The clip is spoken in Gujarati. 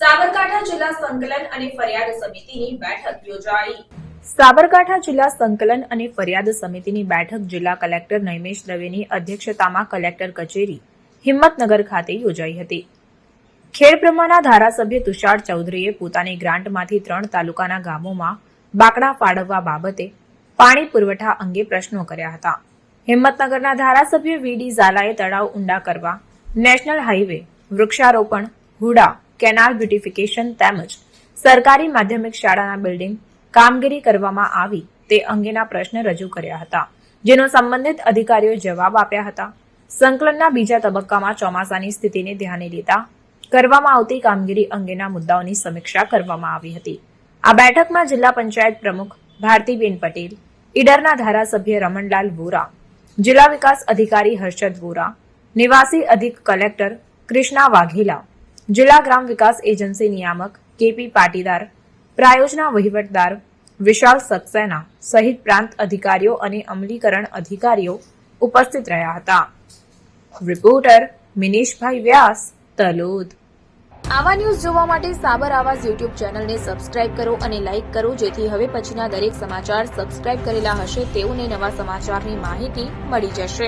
સાબરકાંઠા જિલ્લા સંકલન અને ફરિયાદ સમિતિની બેઠક યોજાઈ. સાબરકાંઠા જિલ્લા સંકલન અને ફરિયાદ સમિતિની બેઠક જિલ્લા કલેક્ટર નૈમેશ દવેની અધ્યક્ષતામાં કલેક્ટર કચેરી, હિંમતનગર ખાતે યોજાઈ હતી. ખેડબ્રહ્માના ધારાસભ્ય તુષાર ચૌધરીએ પોતાની ગ્રાન્ટમાંથી ત્રણ તાલુકાના ગામોમાં બાકડા ફાળવવા બાબતે પાણી પુરવઠા અંગે પ્રશ્નો કર્યા હતા. હિંમતનગરના ધારાસભ્ય વીડી ઝાલાએ તળાવ ઊંડા કરવા નેશનલ હાઈવે વૃક્ષારોપણ હુડા, કેનાલ બ્યુટિફિકેશન તેમજ સરકારી માધ્યમિક શાળાના બિલ્ડિંગ કામગીરી કરવામાં આવી તે અંગેના પ્રશ્ન રજૂ કર્યા હતા, જેનો સંબંધિત અધિકારીઓએ જવાબ આપ્યા હતા. સંકલનના બીજા તબક્કામાં ચોમાસાની સ્થિતિને ધ્યાને લેતા કરવામાં આવતી કામગીરી અંગેના મુદ્દાઓની સમીક્ષા કરવામાં આવી હતી. આ બેઠકમાં જિલ્લા પંચાયત પ્રમુખ ભારતીબેન પટેલ, ઈડરના ધારાસભ્ય રમણલાલ વોરા, જિલ્લા વિકાસ અધિકારી હર્ષદ વોરા, નિવાસી અધિક કલેક્ટર કૃષ્ણા વાઘેલા જિલ્લા ગ્રામ વિકાસ એજન્સી નિયામક કેપી પાટીદાર, પ્રાયોજના વહીવટદાર વિશાલ સક્સેના સહિત પ્રાંત અધિકારીઓ અને અમલીકરણ અધિકારીઓ ઉપસ્થિત રહ્યા હતા. રિપોર્ટર મિનિશભાઈ વ્યાસ, તલોદ. આવા ન્યૂઝ જોવા માટે સાબર આવાજ યુટ્યુબ ચેનલને સબસ્ક્રાઇબ કરો અને લાઇક કરો, જેથી હવે પછીના દરેક સમાચાર સબસ્ક્રાઇબ કરેલા હશે, તેઓને નવા સમાચારની માહિતી મળી જશે.